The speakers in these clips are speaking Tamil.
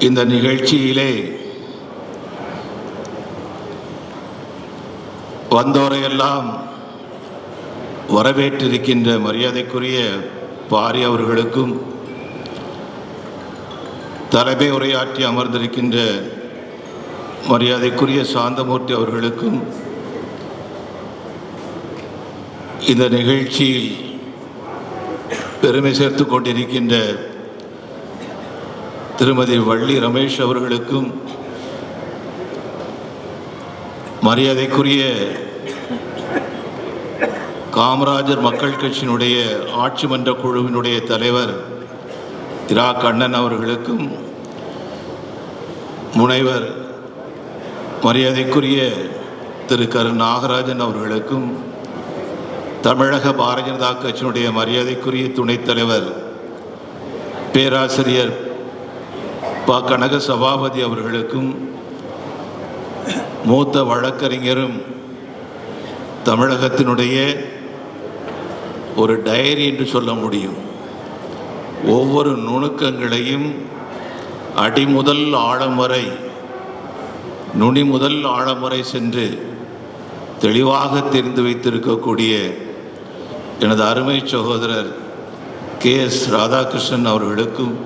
இந்த நிகழ்ச்சியிலே வந்தோரையெல்லாம் வரவேற்றிருக்கின்ற மரியாதைக்குரிய பாரி அவர்களுக்கும் தலைமை உரையாற்றி அமர்ந்திருக்கின்ற மரியாதைக்குரிய சாந்தமூர்த்தி அவர்களுக்கும் இந்த நிகழ்ச்சியில் பெருமை சேர்த்து கொண்டிருக்கின்ற திருமதி வள்ளி ரமேஷ் அவர்களுக்கும் மரியாதைக்குரிய காமராஜர் மக்கள் கட்சியினுடைய ஆட்சி மன்ற குழுவினுடைய தலைவர் இரா கண்ணன் அவர்களுக்கும் முனைவர் மரியாதைக்குரிய திரு கரு நாகராஜன் அவர்களுக்கும் தமிழக பாரதிய ஜனதா கட்சியினுடைய மரியாதைக்குரிய துணைத் தலைவர் பேராசிரியர் பா கனக சபாபதி அவர்களுக்கும் மூத்த வழக்கறிஞரும் தமிழகத்தினுடைய ஒரு டயரி என்று சொல்ல முடியும். ஒவ்வொரு நுணுக்கங்களையும் அடிமுதல் ஆழம் வரை நுனி முதல் ஆழம் வரை சென்று தெளிவாக தெரிந்து வைத்திருக்கக்கூடிய எனது அருமை சகோதரர் கே எஸ் ராதாகிருஷ்ணன் அவர்களுக்கும்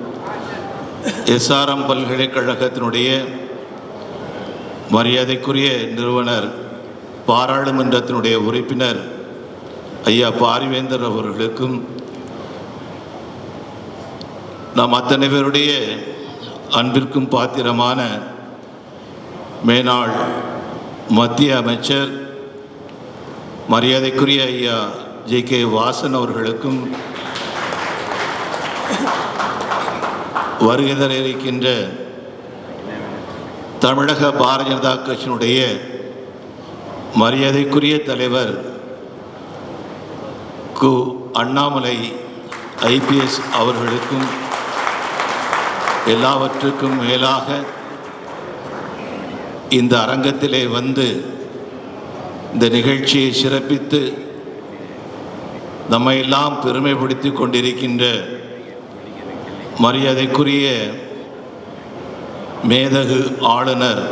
எஸ்ஆர்எம் பல்கலைக்கழகத்தினுடைய மரியாதைக்குரிய நிறுவனர் பாராளுமன்றத்தினுடைய உறுப்பினர் ஐயா பாரிவேந்தர் அவர்களுக்கும் நாம் அத்தனை பேருடைய அன்பிற்கும் பாத்திரமான மேனாள் மத்திய அமைச்சர் மரியாதைக்குரிய ஐயா ஜே கே வாசன் அவர்களுக்கும் வருகை தர இருக்கின்ற தமிழக பாரதிய ஜனதா கட்சியினுடைய மரியாதைக்குரிய தலைவர் கு. அண்ணாமலை ஐபிஎஸ் அவர்களுக்கும் எல்லாவற்றுக்கும் மேலாக இந்த அரங்கத்திலே வந்து இந்த நிகழ்ச்சியை சிறப்பித்து நம்மையெல்லாம் பெருமைப்படுத்தி கொண்டிருக்கின்ற மரியாதைக்குரிய மேதகு ஆளுநர்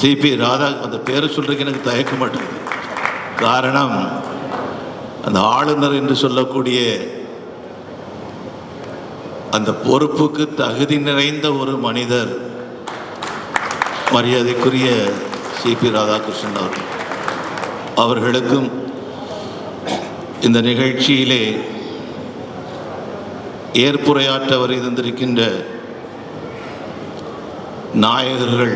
சிபி ராதா அந்த பேரை சொல்றதுக்கு எனக்கு தயக்க மாட்டேங்குது காரணம் அந்த ஆளுநர் என்று சொல்லக்கூடிய அந்த பொறுப்புக்கு தகுதி நிறைந்த ஒரு மனிதர் மரியாதைக்குரிய சிபி ராதாகிருஷ்ணன் அவர்கள். அவர்களுக்கும் இந்த நிகழ்ச்சியிலே ஏற்புரையாற்ற வருகின்றிருக்கின்ற நாயகர்கள்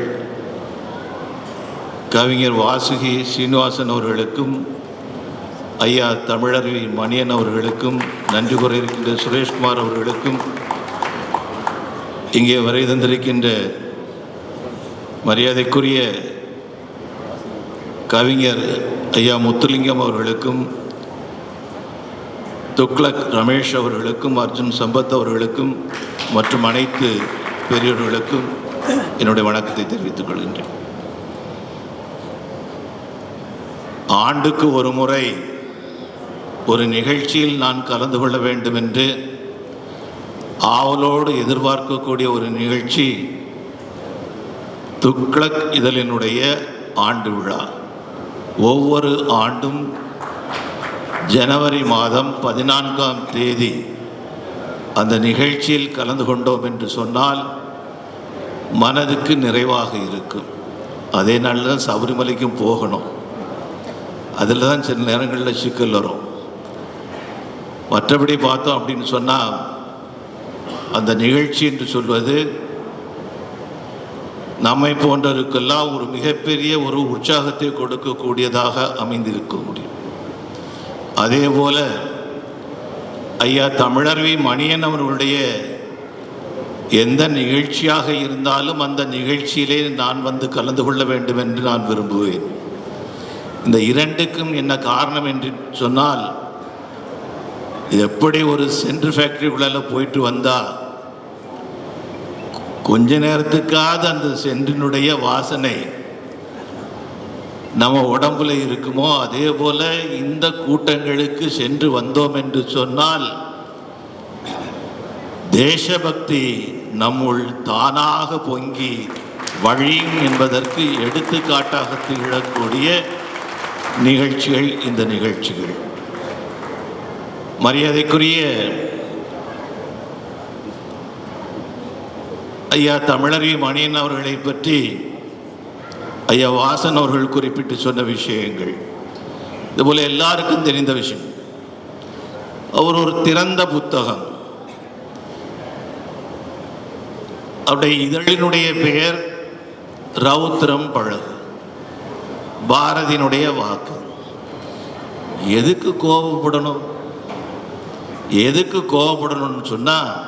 கவிஞர் வாசுகி சீனிவாசன் அவர்களுக்கும் ஐயா தமிழருவி மணியன் அவர்களுக்கும் நன்றி கூற இருக்கின்ற சுரேஷ்குமார் அவர்களுக்கும் இங்கே வரை தந்திருக்கின்ற மரியாதைக்குரிய கவிஞர் ஐயா முத்துலிங்கம் அவர்களுக்கும் துக்ளக் ரமேஷ் அவர்களுக்கும் அர்ஜுன் சம்பத் அவர்களுக்கும் மற்றும் அனைத்து பெரியவர்களுக்கும் என்னுடைய வணக்கத்தை தெரிவித்துக் கொள்கின்றேன். ஆண்டுக்கு ஒரு முறை ஒரு நிகழ்ச்சியில் நான் கலந்து கொள்ள வேண்டும் என்று ஆவலோடு எதிர்பார்க்கக்கூடிய ஒரு நிகழ்ச்சி துக்ளக் இதழினுடைய ஆண்டு விழா. ஒவ்வொரு ஆண்டும் ஜனவரி மாதம் பதினான்காம் தேதி அந்த நிகழ்ச்சியில் கலந்து கொண்டோம் என்று சொன்னால் மனதுக்கு நிறைவாக இருக்கும். அதே நாளில் தான் சபரிமலைக்கும் போகணும். அதில் தான் சில நேரங்களில் சிக்கல் வரும். மற்றபடி பார்த்தோம் அப்படின்னு சொன்னால் அந்த நிகழ்ச்சி என்று சொல்வது நம்மை போன்றவருக்கெல்லாம் ஒரு மிகப்பெரிய ஒரு உற்சாகத்தை கொடுக்கக்கூடியதாக அமைந்திருக்க முடியும். அதே போல ஐயா தமிழர்வி மணியன் அவர்களுடைய எந்த நிகழ்ச்சியாக இருந்தாலும் அந்த நிகழ்ச்சியிலே நான் வந்து கலந்து கொள்ள வேண்டும் என்று நான் விரும்புவேன். இந்த இரண்டுக்கும் என்ன காரணம் என்று சொன்னால் எப்படி ஒரு சென்ட்ரு ஃபேக்டரிக்குள்ள போயிட்டு வந்தா கொஞ்ச நேரத்துக்காவது அந்த சென்றினுடைய வாசனை நம்ம உடம்புல இருக்குமோ அதே போல இந்த கூட்டங்களுக்கு சென்று வந்தோம் என்று சொன்னால் தேசபக்தி நம்முள் தானாக பொங்கி வழியும் என்பதற்கு எடுத்துக்காட்டாக திகழக்கூடிய நிகழ்ச்சிகள் இந்த நிகழ்ச்சிகள். மரியாதைக்குரிய ஐயா தமிழறி மணியன் அவர்களை பற்றி ஐயா வாசன் அவர்கள் குறிப்பிட்டு சொன்ன விஷயங்கள். இதுபோல் எல்லாருக்கும் தெரிந்த விஷயம். அவர் ஒரு திறந்த புத்தகம். அவருடைய இதழினுடைய பெயர் ரவுத்திரம் பழகு. பாரதியினுடைய வாக்கு. எதுக்கு கோபப்படணும் எதுக்கு கோபப்படணும்னு சொன்னால்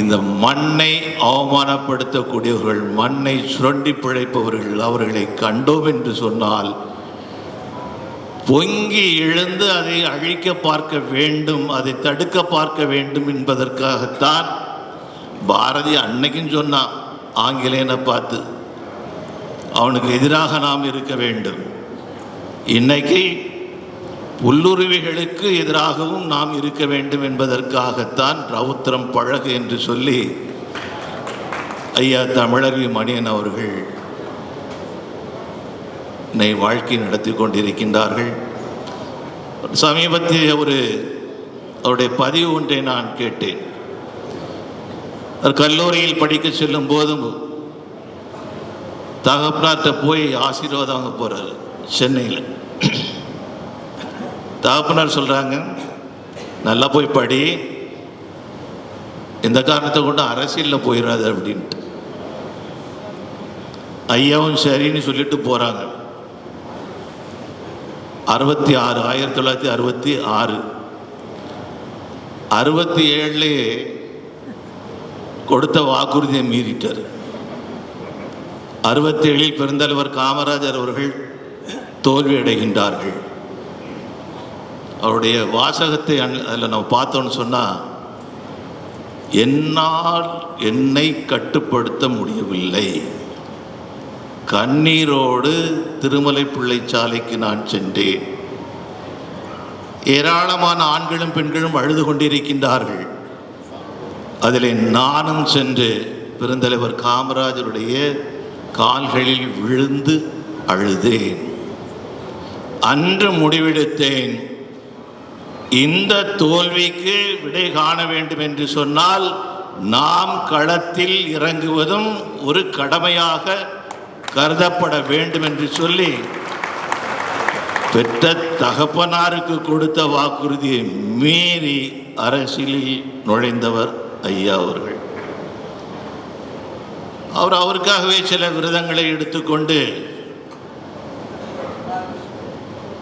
இந்த மண்ணை அவமானப்படுத்தக்கூடியவர்கள் மண்ணை சுரண்டி பிழைப்பவர்கள் அவர்களை கண்டோம் என்று சொன்னால் பொங்கி எழுந்து அதை அழிக்க பார்க்க வேண்டும் அதை தடுக்க பார்க்க வேண்டும் என்பதற்காகத்தான் பாரதி அன்னைக்கும் சொன்னான் ஆங்கிலேயனை பார்த்து அவனுக்கு எதிராக நாம் இருக்க வேண்டும். இன்னைக்கு உள்ளுருவிகளுக்கு எதிராகவும் நாம் இருக்க வேண்டும் என்பதற்காகத்தான் ரவுத்திரம் பழகு என்று சொல்லி ஐயா தமிழறி மணியன் அவர்கள் என்னை வாழ்க்கை நடத்தி கொண்டிருக்கின்றார்கள். சமீபத்தில் ஒரு அவருடைய பதிவு ஒன்றை நான் கேட்டேன். அவர் கல்லூரியில் படிக்க செல்லும் போதும் தகப்பனார்கிட்ட போய் ஆசீர்வாதம் போகிறார் சென்னையில். தகப்பனார் சொல்கிறாங்க நல்லா போய் படி. இந்த காரணத்தை கொண்டு அரசியலில் போயிடாது அப்படின்ட்டு. ஐயாவும் சரின்னு சொல்லிட்டு போகிறாங்க அறுபத்தி ஆறு ஆயிரத்தி தொள்ளாயிரத்தி அறுபத்தி ஆறு. அறுபத்தி ஏழுலேயே கொடுத்த வாக்குறுதியை மீறிட்டார். அறுபத்தி ஏழில் பெருந்தலைவர் காமராஜர் அவர்கள் தோல்வி அடைகின்றார்கள் அவருடைய வாசகத்தை அதில் நம்ம பார்த்தோன்னு சொன்னால் என்னால் என்னை கட்டுப்படுத்த முடியவில்லை. கண்ணீரோடு திருமலை பிள்ளை சாலைக்கு நான் சென்றேன். ஏராளமான ஆண்களும் பெண்களும் அழுது கொண்டிருக்கின்றார்கள். அதில் நானும் சென்று பெருந்தலைவர் காமராஜருடைய கால்களில் விழுந்து அழுதேன். அன்று முடிவெடுத்தேன். இந்த தோல்விக்கு விடை காண வேண்டும் என்று சொன்னால் நாம் களத்தில் இறங்குவதும் ஒரு கடமையாக கருதப்பட வேண்டும் என்று சொல்லி பெற்ற தகப்பனாருக்கு கொடுத்த வாக்குறுதியை மீறி அரசியலில் நுழைந்தவர் ஐயா அவர்கள். அவர் அவருக்காகவே சில விரதங்களை எடுத்துக்கொண்டு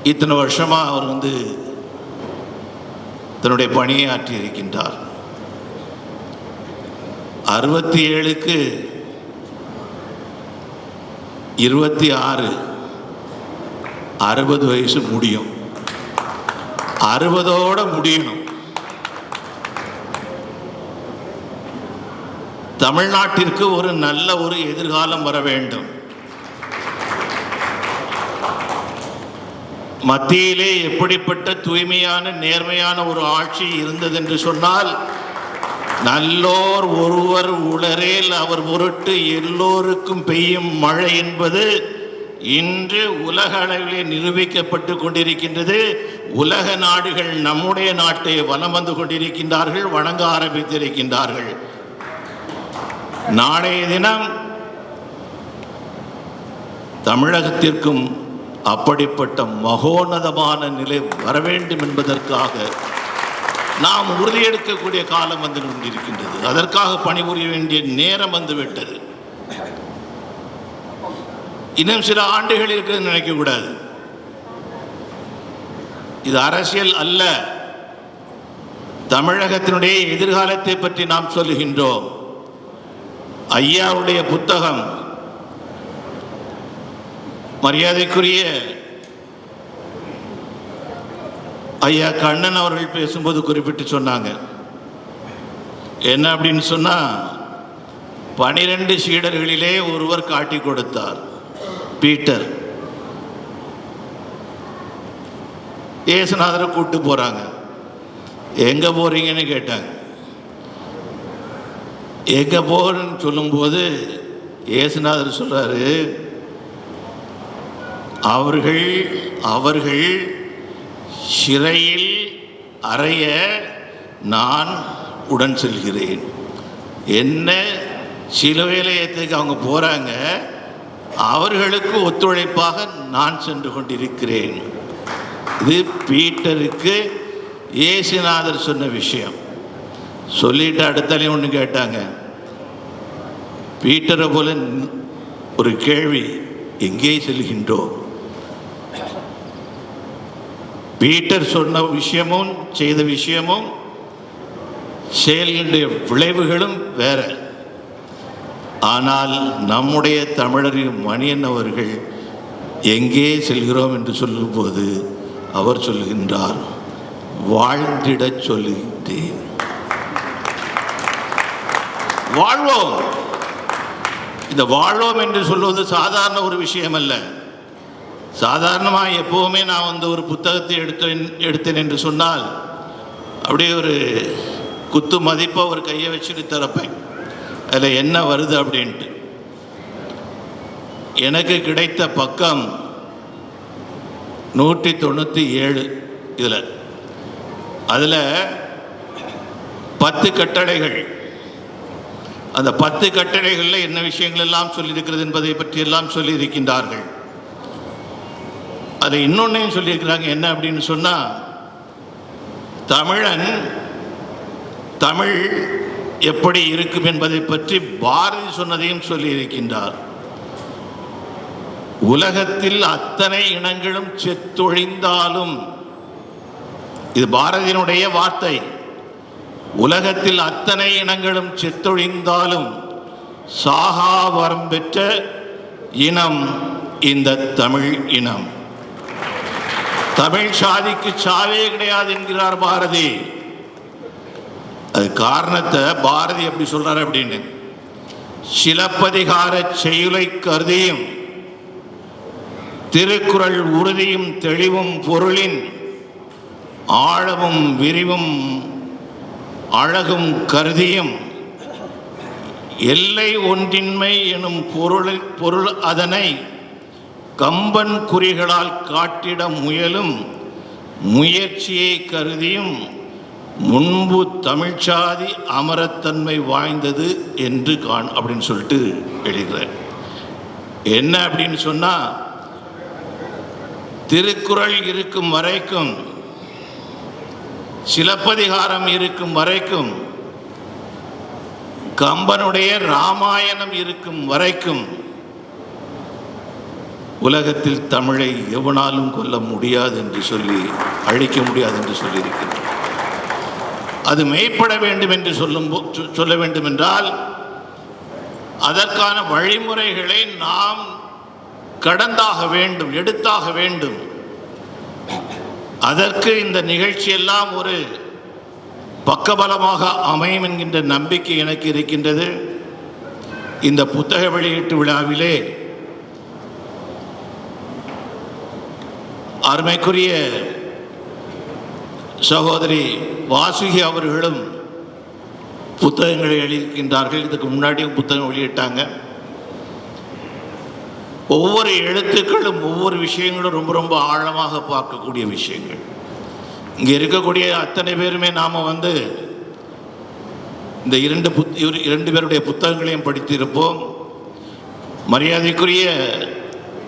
இத்தனை வருஷமாக அவர் வந்து தன்னுடைய பணியை ஆற்றி இருக்கின்றார் அறுபத்தி ஏழுக்கு இருபத்தி ஆறு அறுபது வயசு முடியும். அறுபதோட முடியணும். தமிழ்நாட்டிற்கு ஒரு நல்ல ஒரு எதிர்காலம் வர வேண்டும். மத்தியிலே எப்படிப்பட்ட தூய்மையான நேர்மையான ஒரு ஆட்சி இருந்தது என்று சொன்னால் நல்லோர் ஒருவர் உளரேல் அவர் பொருட்டு எல்லோருக்கும் பெய்யும் மழை என்பது இன்று உலக அளவிலே நிரூபிக்கப்பட்டு கொண்டிருக்கின்றது. உலக நாடுகள் நம்முடைய நாட்டை வலம் வந்து கொண்டிருக்கின்றார்கள் வணங்க ஆரம்பித்திருக்கின்றார்கள். நாளைய தினம் தமிழகத்திற்கும் அப்படிப்பட்ட மகோன்னதமான நிலை வர வேண்டும் என்பதற்காக நாம் உறுதியெடுக்கக்கூடிய காலம் வந்து கொண்டிருக்கின்றது. அதற்காக பணிபுரிய வேண்டிய நேரம் வந்துவிட்டது இன்னும் சில ஆண்டுகள் இருக்குதுன்னு நினைக்கக்கூடாது இது அரசியல் அல்ல. தமிழகத்தினுடைய எதிர்காலத்தை பற்றி நாம் சொல்லுகின்றோம். ஐயாவுடைய புத்தகம் மரியாதைக்குரிய ஐயா கண்ணன் அவர்கள் பேசும்போது குறிப்பிட்டு சொன்னாங்க. என்ன அப்படின்னு சொன்னால் பனிரெண்டு சீடர்களிலே ஒருவர் காட்டி கொடுத்தார் பீட்டர். ஏசுநாதரை கூப்பிட்டு போகிறாங்க எங்கே போகிறீங்கன்னு கேட்டாங்க. எங்கே போகிறேன்னு சொல்லும்போது இயேசுநாதர் சொல்கிறாரு அவர்கள் அவர்கள் சிறையில் அறைய நான் உடன் செல்கிறேன். என்ன சிலுவையிலயத்துக்கு அவங்க போகிறாங்க அவர்களுக்கு ஒத்துழைப்பாக நான் சென்று கொண்டிருக்கிறேன். இது பீட்டருக்கு ஏசுநாதர் சொன்ன விஷயம். சொல்லிட்டு அடுத்தாலே ஒன்று கேட்டாங்க. பீட்டரை போல ஒரு கேள்வி எங்கே செல்கின்றோம்? பீட்டர் சொன்ன விஷயமும் செய்த விஷயமும் செயல்களுடைய விளைவுகளும் வேற. ஆனால் நம்முடைய தமிழரின் மணியன் அவர்கள் எங்கே செல்கிறோம் என்று சொல்லும்போது அவர் சொல்கின்றார் வாழ்ந்திடச் சொல்லுகின்றேன். வாழ்வோம். இந்த வாழ்வோம் என்று சொல்வது சாதாரண ஒரு விஷயம் அல்ல சாதாரணமாக எப்போவுமே நான் வந்து ஒரு புத்தகத்தை எடுத்தேன் எடுத்தேன் என்று சொன்னால் அப்படியே ஒரு குத்து மதிப்பாக ஒரு கையை வச்சுட்டு திறப்பேன். அதில் என்ன வருது? அப்படின்ட்டு. எனக்கு கிடைத்த பக்கம் நூற்றி தொண்ணூற்றி ஏழு இதில். அதில் பத்து கட்டளைகள். அந்த பத்து கட்டளைகளில் என்ன விஷயங்கள் எல்லாம் சொல்லியிருக்கிறது என்பதை பற்றியெல்லாம் சொல்லியிருக்கின்றார்கள். அதை இன்னொன்னையும் சொல்லியிருக்கிறாங்க. என்ன அப்படின்னு சொன்னால் தமிழன் தமிழ் எப்படி இருக்கும் என்பதை பற்றி பாரதி சொன்னதையும் சொல்லியிருக்கின்றார். உலகத்தில் அத்தனை இனங்களும் செத்தொழிந்தாலும் இது பாரதியினுடைய வார்த்தை. உலகத்தில் அத்தனை இனங்களும் செத்தொழிந்தாலும் சாகா வரம் பெற்ற இனம் இந்த தமிழ் இனம். தமிழ் சாதிக்கு சாவே கிடையாது என்கிறார் பாரதி. அது காரணத்தை பாரதி எப்படி சொல்றார் அப்படின்னு. சிலப்பதிகார செயலை கருதியும் திருக்குறள் உறுதியும் தெளிவும் பொருளின் ஆழமும் விரிவும் அழகும் கருதியும் எல்லை ஒன்றின்மை எனும் பொருள் பொருள் அதனை கம்பன் குறிகளால் காட்டிட முயலும் முயற்சியை கருதியும் முன்பு தமிழ்ச்சாதி அமரத்தன்மை வாய்ந்தது என்று காண் அப்படின்னு சொல்லிட்டு எழுதுகிறேன் என்ன அப்படின்னு சொன்னால் திருக்குறள் இருக்கும் வரைக்கும் சிலப்பதிகாரம் இருக்கும் வரைக்கும் கம்பனுடைய ராமாயணம் இருக்கும் வரைக்கும் உலகத்தில் தமிழை எவனாலும் கொல்ல முடியாது என்று சொல்லி அழிக்க முடியாது என்று சொல்லியிருக்கிறார். அது மெய்ப்பட வேண்டும் என்று சொல்லும் போ- சொல்ல வேண்டும் என்றால் அதற்கான வழிமுறைகளை நாம் கடந்தாக வேண்டும் எடுத்தாக வேண்டும். அதற்கு இந்த நிகழ்ச்சியெல்லாம் ஒரு பக்கபலமாக அமையும் என்கின்ற நம்பிக்கை எனக்கு இருக்கின்றது. இந்த புத்தக வெளியீட்டு விழாவிலே அருமைக்குரிய சகோதரி வாசுகி அவர்களும் புத்தகங்களை எழுதியிருக்கின்றார்கள். இதுக்கு முன்னாடியும் புத்தகம் வெளியிட்டாங்க. ஒவ்வொரு எழுத்துக்களும் ஒவ்வொரு விஷயங்களும் ரொம்ப ரொம்ப ஆழமாக பார்க்கக்கூடிய விஷயங்கள். இங்கே இருக்கக்கூடிய அத்தனை பேருமே நாம் வந்து இந்த இரண்டு புத் இரண்டு பேருடைய புத்தகங்களையும் படித்திருப்போம். மரியாதைக்குரிய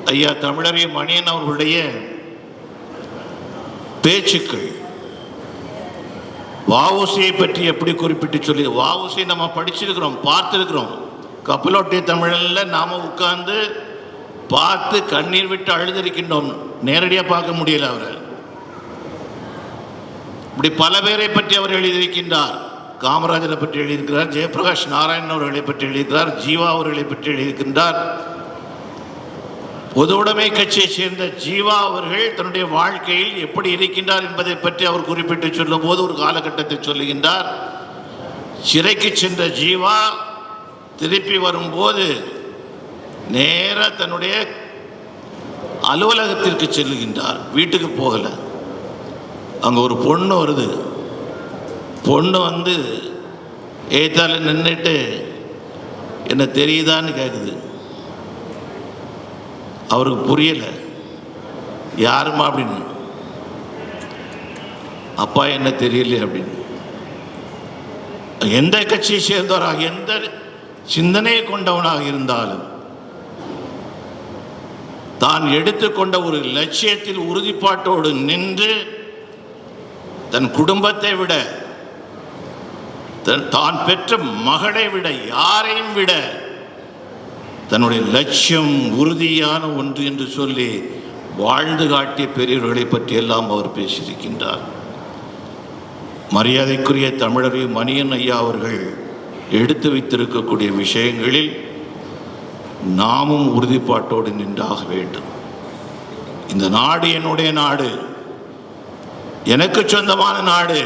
ஐயா தமிழறிய மணியன் அவர்களுடைய பேச்சுக்கள். வாவுசியை பற்றி எப்படி குறிப்பிட்டு சொல்லி வாவுசி நம்ம படிச்சிருக்கிறோம் பார்த்துருக்கிறோம். கபிலோட்டி தமிழில் நாம் உட்கார்ந்து பார்த்து கண்ணீர் விட்டு அழுதிருக்கின்றோம். நேரடியாக பார்க்க முடியல அவரை. இப்படி பல பேரை பற்றி அவர் எழுதியிருக்கின்றார். காமராஜரை பற்றி எழுதியிருக்கிறார் ஜெயபிரகாஷ் நாராயணன் அவர்களை பற்றி எழுதியிருக்கிறார் ஜீவா அவர்களை பற்றி எழுதியிருக்கின்றார். பொதுவுடைமை கட்சியை சேர்ந்த ஜீவா அவர்கள் தன்னுடைய வாழ்க்கையில் எப்படி இருக்கின்றார் என்பதை பற்றி அவர் குறிப்பிட்டு சொல்லும்போது ஒரு காலகட்டத்தை சொல்லுகின்றார். சிறைக்கு சென்ற ஜீவா திருப்பி வரும்போது நேர தன்னுடைய அலுவலகத்திற்கு செல்லுகின்றார். வீட்டுக்கு போகலை. அங்கே ஒரு பொண்ணு வருது. பொண்ணு வந்து ஏத்தால நின்றுட்டு என்ன தெரியுதான்னு கேட்குது அவருக்கு புரியலை. யாருமா அப்படின்னு. அப்பா என்ன தெரியலையே அப்படின்னு. எந்த கட்சியை சேர்ந்தவராக எந்த சிந்தனையை கொண்டவனாக இருந்தாலும் தான் எடுத்துக்கொண்ட ஒரு லட்சியத்தில் உறுதிப்பாட்டோடு நின்று தன் குடும்பத்தை விட தன் தான் பெற்ற மகளை விட யாரையும் விட தன்னுடைய லட்சியம் உறுதியான ஒன்று என்று சொல்லி வாழ்ந்து காட்டிய பெரியவர்களை பற்றியெல்லாம் அவர் பேசியிருக்கின்றார். மரியாதைக்குரிய தமிழரை மணியன் ஐயா அவர்கள் எடுத்து வைத்திருக்கக்கூடிய விஷயங்களில் நாமும் உறுதிப்பாட்டோடு நின்றாக வேண்டும். இந்த நாடு என்னுடைய நாடு எனக்கு சொந்தமான நாடு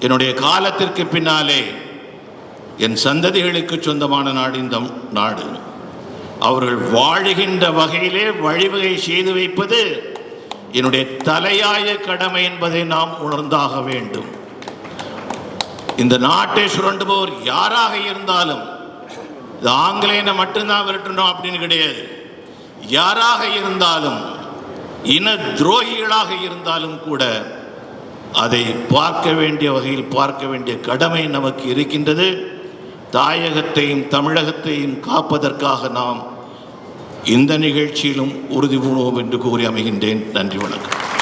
என்னுடைய காலத்திற்கு பின்னாலே என் சந்ததிகளுக்கு சொந்தமான நாடு இந்த நாடு. அவர்கள் வாழுகின்ற வகையிலே வழிவகை செய்து வைப்பது என்னுடைய தலையாய கடமை என்பதை நாம் உணர்ந்தாக வேண்டும். இந்த நாட்டை சுரண்டுபவர் யாராக இருந்தாலும் இது ஆங்கிலேயனை மட்டும்தான் விரட்டணும் அப்படின்னு கிடையாது. யாராக இருந்தாலும் இன துரோகிகளாக இருந்தாலும் கூட அதை பார்க்க வேண்டிய வகையில் பார்க்க வேண்டிய கடமை நமக்கு இருக்கின்றது. தாயகத்தையும் தமிழகத்தையும் காப்பதற்காக நாம் இந்த நிகழ்ச்சியிலும் உறுதி பூணுவோம் என்று கூறி அமைகின்றேன். நன்றி வணக்கம்.